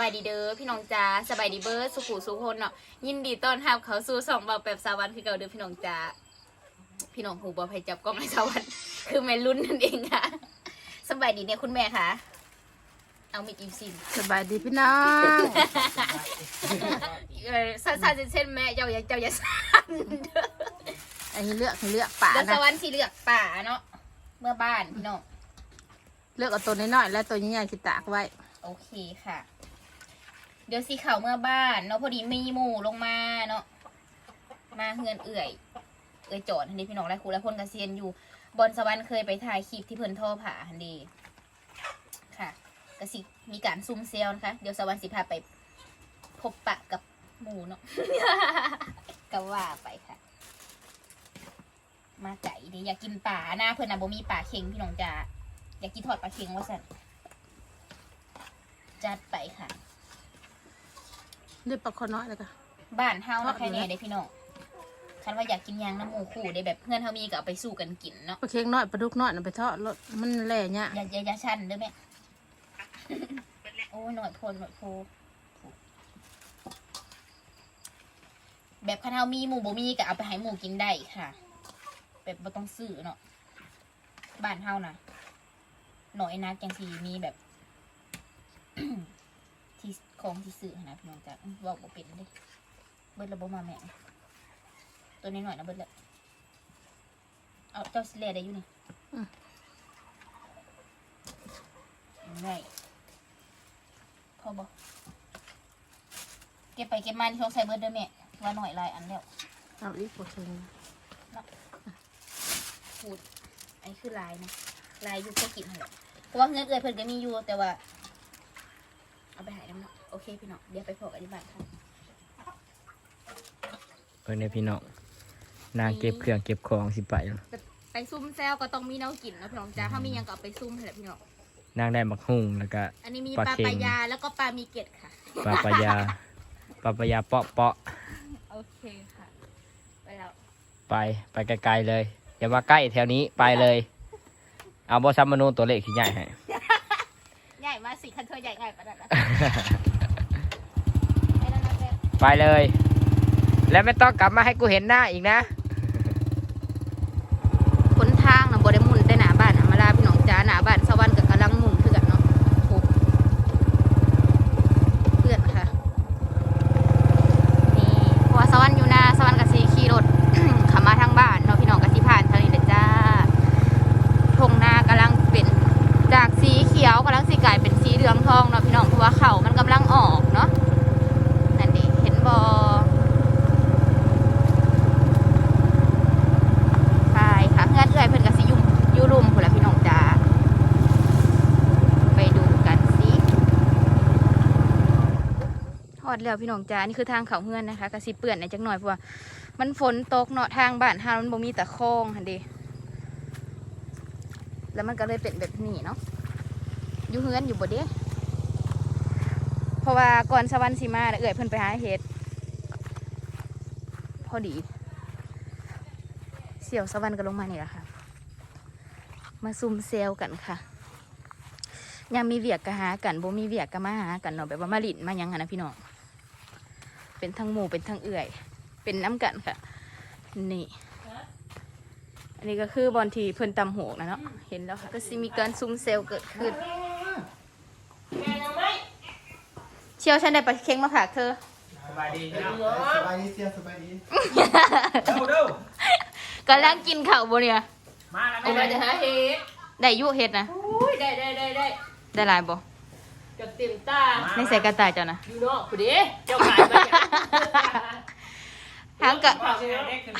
สบายดีเด้อพี่น้องจ้าสบายดีเบิร์ดสุขุสุขคนเนาะยินดีต้อนรับเขาสู่สองเบาแบบสาวันคือเก่าเด้อพี่น้องจ้าพี่น้องหูบอภัยจับกล้องในสาวันคือแม่รุ่นนั่นเองค่ะสบายดีเนี่ยคุณแม่คะเอามิดอีซินสบายดีพี่น้องเออสั้นๆเช่นๆแม่เจ้าอย่าเจ้าอย่าสั้นเด้ออันนี้เลือกให้เลือกป่าเดี๋ยวนะสวรรค์สีเลือกป่าเนาะเมื่อบ้านพี่น้องเลือกเอาตัวน้อยๆและตัวใหญ่ๆที่ตากไว้ โอเคค่ะ เดี๋ยวสีเข่าวเมื่อบ้านเนาะพอดีมีหมู่ลงมาเนาะมาเฮือนเอื่อย เอื่อยโจอดทันดีพี่น้องและครูและคนกระเกษียนอยู่ บนสวรรค์เคยไปถ่ายคลิปที่เพิ่นท่อผ่าทันดีค่ะกระสิมีการซุ่มเซลนะคะเดี๋ยวสวรรค์สิพาไปพบปะกับหมูเนาะก็ว่าไปค่ะ มาไก่เดียอยากกินป่าหน้าเพิ่นนะบ่มีป่าเค็งพี่น้องจ๋าอยากกินทอดปลาเค็งว่าสันจัดไปค่ะ เลือกปลาคอน้อยแล้วก็ บ้านเฮาทอเนาะดแค่อยู่นี้นะเด้พี่น้องคันว่าอยากกินยางน้ำหมูคู่ได้แบบเพื่อนเฮามีก็เอาไปสู้กันกินเนาะปลาเค็งน้อยปลาดุกน้อยน่ะไปทอดรสมันแหล่เนี่ยอย่าอย่าอย่าชันเด้อแม่ โอ้ยหน่อยพลหน่อยโพแบบคันเฮามีหมูบ่มีก็เอาไปให้หมูกินได้ค่ะ แบบบ่ต้องซื้อเนาะบ้านเฮานะหน่อยนักจังสีมีแบบ ที่ของที่ซื้อหั้นนะพี่น้องจ้ะอื้อเว่าบ่เป็นเด้เบิดระบบมาแม่ตัวนี้หน่อยนะเบิดละเอาเจ้าสิเลได้อยู่นี่ได้พอบ่เก็บไปเก็บมาที่ต้องใส่เบิดเด้อแม่ว่าหน่อยหลายอันแล้วเอาอีกปลาเค็งพูดไอ้คือลายนะลายอยู่แค่กินนั่นแหละเพราะว่าเงินเอือยเพิ่นก็มีอยู่แต่ว่า เอาไปหายน้ำ เนาะโอเคพี่น้องเดี๋ยวไปพบอธิบายค่ะเพื่อนในพี่น้องนางเก็บเครื่องเก็บของสิไปแล้วไปซุ่มแซวก็ต้องมีแนวกินเนาะพี่น้องจ้าถ้ามีหยังก็เอาไปซุ่มให้แหละพี่น้อง นางได้มักหุ่งแล้วก็ อันนี้มีปลาปลาเค็ม ปลายาแล้วก็ปลามีเกล็ดค่ะ ปลาปลายาปลาปลายาเปาะเปาะโอเคค่ะ ไปแล้วไปไปไกลๆเลยอย่ามาใกล้แถวนี้ไปเลย เอาบอซัมมนูตัวเลขที่ใหญ่ให้ ใหญ่มาสิคันเธอใหญ่ใหญ่ประดับไปแล้วนะแม่ ไปเลย แล้วไม่ต้องกลับมาให้กูเห็นหน้าอีกนะ คนทางนะบ่ได้หมุนแต่หน้าบ้านอำมาลาพี่น้องจ้าหน้าบ้านสวรรค์กับกำลังหมุนคือกันเนาะโอ้เพื่อนค่ะนี่เพราะว่าสวรรค์อยู่หน้าสวรรค์กับสีขี่รถ ขับมาทางบ้านเนาะพี่น้องกับสีผ่านทางนี้เด้อจ้าทงหน้ากำลังเป็นจากสีเขียวกำลังสีกลายเป็นสีเหลืองทองเนาะพี่น้องเพราะว่าเขามันกำลังออกเนาะนั่นดิเห็นบอ ไปค่ะเพื่อนเอื้อยเพื่อนกับสิอยุ่มอยูรุมพุ่นละพี่น้องจ๋าไปดูกันสิทอด แล้วพี่น้องจ๋านี่คือทางเขาเฮือนนะคะกระสิเปื่อนในอยจักหน่อยเพราะว่ามันฝนตกเนาะทางบ้านฮามันบ่มีแต่คลองหันดีแล้วมันก็เลยเป็นแบบนี้เนาะอยู่เฮือนอยู่บ่เด้เพราะว่าก่อนสวรรค์สีมาเอื้อยเพิ่นไปหาเห็ดพอดี เสี่ยวสวรรค์ก็ลงมานี่แหละค่ะ มาซุ่มเซลกันค่ะยังมีเวียกก็หากันบ่มีเวียกก็มาหากันเนาะแบบว่ามาลินมายังหันนะพี่น้อง เป็นทั้งหมู่เป็นทั้งเอื่อย เป็นน้ำกันค่ะ นี่ อันนี้ก็คือบอลทีเพิ่นตำหกนะเนาะเห็นแล้วค่ะก็สิมีการซุ่มเซลเกิดขึ้นเชียวฉันได้ปลาเค็งมาฝากเธอสบายดีสบายดีเสียสบายดีดูดูกำลังกินข้าวบ่เนี่ยมาแล้วเอาไปเดี๋ยวหาเฮ็ดได้อยุเฮ็ดนะอุ้ยได้ได้ได้ได้ได้หลายบ่ จะเต็มตาในใส่กระต่ายเจ้านะอยู่เนาะผู้เด้เจ้าขายไปหางกะ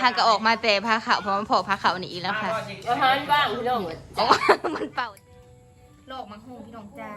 หางกะออกมาแต่พาเขาวเพราะมันพอพาเขาวนี่อีกแล้วค่ะอาหารบ้างพี่น้องอ๋อมันเป่าโลกมังหูพี่น้องจ้า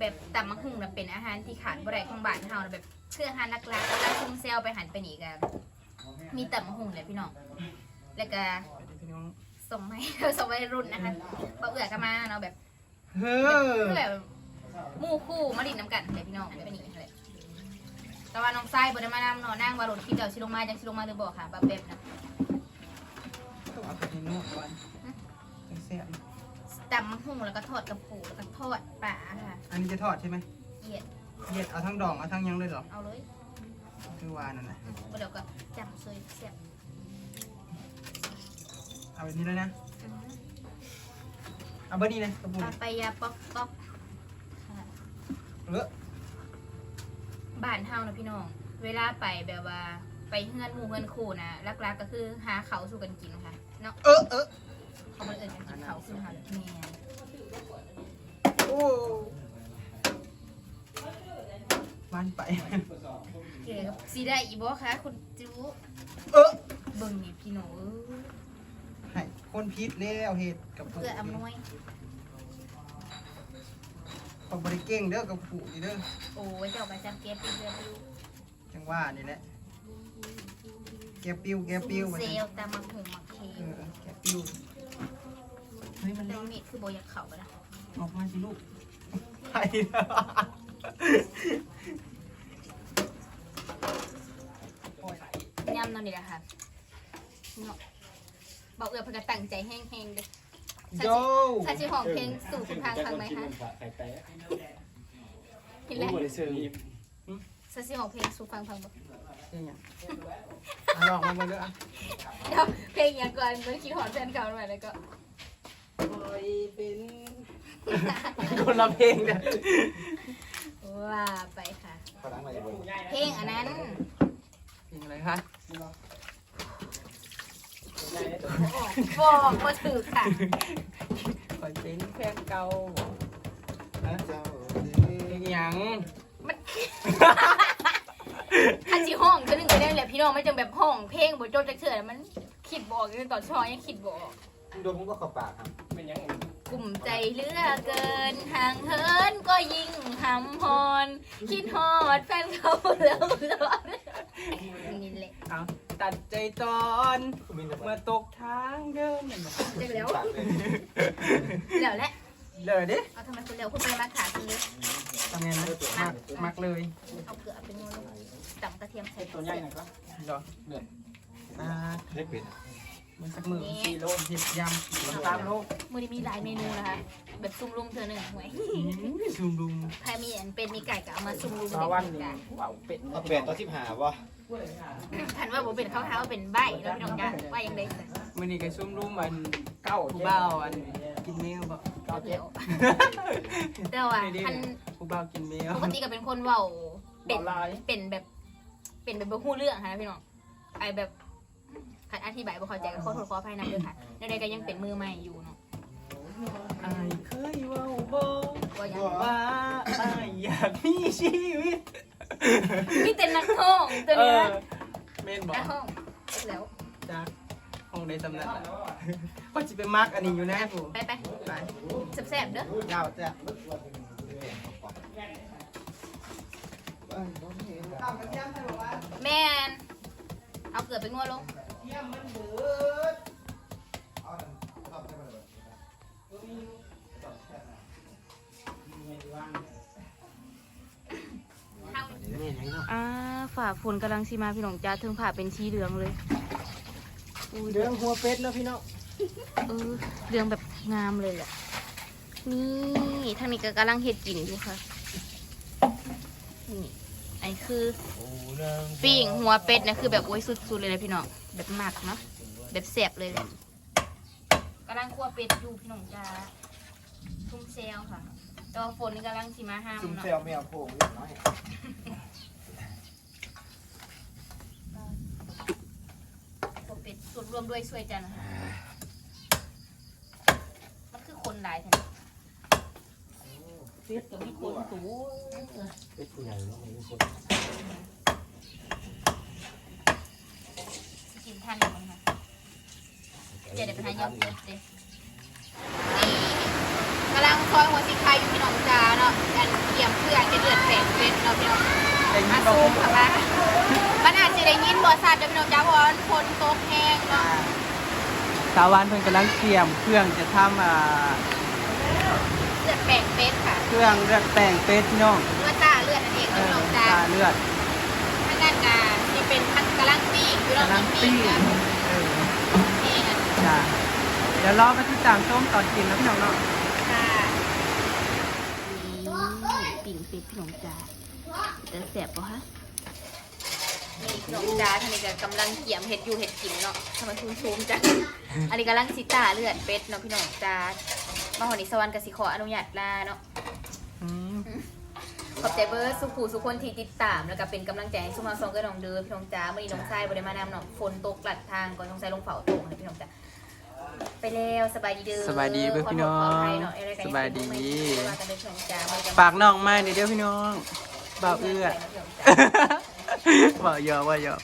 แบบตำมังหุงน่ะเป็นอาหารที่ขาดบ่ได้ของบ้านเฮาน่ะแบบเพื่ออาหารหลักๆเวลาซุ่มเซลไปหันไปนี่กันมีตำมังหุงเลยพี่น้องแล้วก็ ส่งไม่ส่งไม่รุ่นนะคะบ่เอื้อกันมาเนาะแบบเฮ้คือแบบหมู่คู่มาดินน้ำกันเลยพี่น้องแบบนี้เลยแต่ว่าน้องไส้บ่ได้มานำเนาะนั่งว่ารถคลิปเดี๋ยวสิลงมาจังสิลงมาหรือบ่ค่ะบับเบบนะเอาไปในนวดก่อนแซ่บตจำมะฮุ่งแล้วก็ทอดกระปูแล้วก็ทอดปลาค่ะอันนี้จะทอดใช่ไหมเหยียดเย็ดเอาทั้งดองเอาทั้งยังเลยเหรอเอาเลยคือวานั่นนะอืมเดี๋ยวก็จำเซยเสียบ เอาแบบนี้เลยนะอืมเอาเบอร์นี้นะกระปุกปลาไปยาป๊อกป๊อกค่ะเออบ้านเฮานะพี่น้อง เวลาไปแบบว่าไปเฮือนหมู่เฮือนคู่นะลักๆก็คือหาเขาวสู่กันกินค่ะเนาะเออเออเขาบ่เอิ้นกันกินเขาวคือหาแม่โอ้มันไปเกี่ยวกับสีได้อีบ่คะคุณจูเออเบิ่งนี่พี่น้องเอ้ยให้ คนพิษแล้วเห็ดกับปุกเพื่ออำนวย ต้องบริเก่งเด้อกับปุกนี่เด้อโอ้ยเจ้าประจำเก็บไปเรื่อยอยู่จังว่านี่แหละแกปิ้วแกปิ้วซุ่มเซลลตามมาหุงมักเคเออแกปิ้วเฮ้ยมันแต่เล็กว่ามีดคือบ่อยากเข้าไปนะออกมาสิลูกไปย่ำนั่นนี่แหละค่ะเนาะ บอกเอื้อเพิ่นก็ตั้งใจแห้งๆเด้อโยถ้าสิห้องเพลงสู่คุณทางฟังไหมคะเห็นแล้วถ้าสิห้องเพลงสู่ฟังฟังบ่เนี่ยอะลองมาเบิ่งเด้ออะเดี๋ยวเพลงอย่างก่อนเมื่อกี้หอนแฟนเก่าหน่อยแล้วก็ปล่อยเป็นคนละเพลงเด้อว่าไปค่ะ เพลงอันนั้น เพลงอะไรคะ บอกมาถือค่ะปล่อยเป็นแฟนเก่าเพลงหยังมันคันสิห้องเธอหนึ่งก็ได้แหละพี่น้องไม่จำแบบห้องเพลงบทโจทย์จะเถื่อนมันคิดบอกอยู่ตอนชอยังคิดบอกดมก็ขับปากครับกลุ่มใจเลือเกินห่างเหินก็ยิ่งหำฮอนคิดฮอดแฟนเขาแล้วตลอนี่แหละ ตัดใจตอนมีแต่เมื่อตกทางเดินนั่นน่ะเร็วแล้วแล้วแหละเลยดิเอาทำไมคุณเร็วคุณไปมาขาคุณเลยทำไงนะมักมักเลยเอาเกลือไปนวดลงตำกระเทียมใส่ตัวใหญ่หน่อยครับเดออ่าเล็กเป็นมันสักมือสี่โลเห็ดยำสามโลมือนี้มีหลายเมนูนะคะแบบซุ่มลุงเธอหนึ่งหวยซูมดูใครมีอันเป็นมีไก่ก็เอามาซุ่มลุงสาวันเป็นี่นว้าวเป็ดเอาแปดต่อสิบห้าวะ ขันว่าผมเป็นข้าวเท้าเป็นใบแล้วพี่น้องจ้าว่ายังไงมือนี้ก็ซุ่มดูมันเก้าผู้บ่าวอันกินเมลบ่ก็เดี๋ยวแต่ว่าพันผู้บ่าวกินเมลปกติก็เป็นคนเว้าเป็นเป็นแบบเป็นแบบบ่ฮู้เรื่องค่ะพี่น้องไอแบบขันอธิบายบ่เข้าใจก็ขอโทษขออภัยนำด้วยค่ะในใดๆก็ยังเป็นมือใหม่อยู่เนาะอายเคยเว่าบอกว่ายังว่าอายอยากมีชีวิต มีแต่นักท่องตัวเอนี้อนะเมนบอกนักท่องแล้วจ้าห้องในตำนานก็จะไปมักอันนี้อยู่แน่ผู้ไปไปไปๆแซ่บๆเด้อยาวจ้ะแม่นเอาเกลือไปงวดลงท ฝ่าฝนกำลังสิมาพี่น้องจ้าถึงผ่าเป็นชีเหลืองเลยอุ้ยเรื่องหัวเป็ดแล้วพี่น้องเออเหลืองแบบงามเลยแหละนี่ทางนี้ก็กำลังเห็ดกินอยู่ค่ะนี่ไอ้คือ ปิ้งหัวเป็ดนะคือแบบโอ้ยสุดๆเลยนะพี่น้องแบบหมักเนาะแบบแสบเลยแหละกำลังคั่วเป็ดอยู่พี่น้องจ้าทุ่มเซลค่ะแตว่าฝนนี่กำลังสิมาห้ามจุ่มเนาะเซลแมวโผล่เล็กน้อย คั่วเป็ด ส่วนรวมด้วยช่วยจันทร์ค่ะมันคือคนหลายแท้เป็ดก็มีคนตูเป็นผู้ใหญ่แล้วมีคนสิกินท่านมั้งค่ะจะได้ไปหายอดเป็ดเด้นี่กำลังซอยหัวสิคายอยู่พี่น้องจ้าเนาะกันเกี่ยมเพื่อนจะเดือดแผงเป็ดเนาะพี่น้องแต่งมานี้ซูมค่ะมา มันอาจจะได้ยินบอสัตเดี๋ยวนองจ้าเราะว่าคนโตกแห้งสาวานเพิ่งกำลังเตรียมเครื่องจะทำอ่าเลือดแปลงเป็ดค่ะ เครื่องเลือดแต่งเป็ดพี่น้องเลือดตาเลือดนั่นเองเอพี่อน้องจ้าตาเลือดทางด้านกาที่เป็นพนันกำลังปีกพน้กำลังปิ้งกันเออนี่นะจ้ะเดี๋ยวรอไปที่ตามส้มตอนกินแล้วพี่น้องเนาะค่ะปิ่งเป็ดพี่น้องจ้าจะแสบปะฮะ นี่พี่น้องจ้าท่านนี้ก็กำลังเกี่ยมเห็ดอยู่เห็ดกินเนาะทำไมชุ่มชุ่มๆจ้ะอันนี้กำลังสิตาเลือดเป็ดเนาะพี่น้องจ้ามาหอนิสวรรค์กสิขออนุญาตลาเนาะอืมขอบใจเบิร์ดสุขูสุคนที่ติดตามแล้วก็เป็นกำลังใจให้สุมาซองก็น้องเด้อพี่น้องจ้ามื่อนี้น้องชายบริมานำเนาะฝนตกหลัดทางก่อนน้องชายลงเผาตกนะพี่น้องจ้าไปแล้วสบายดีเด้อสบายดีเพื่อนพี่น้องขโทษขภัยเนาะอะไรกันสบายดีไม่ว่ากันเด้อพี่น้องจ้ามื้อนี้ฝากน้องไม้ในอยเด้อพี่น้องบ่าวเอื้อพี่น้องจ้าบ่าวหยอ กบ่าวหยอก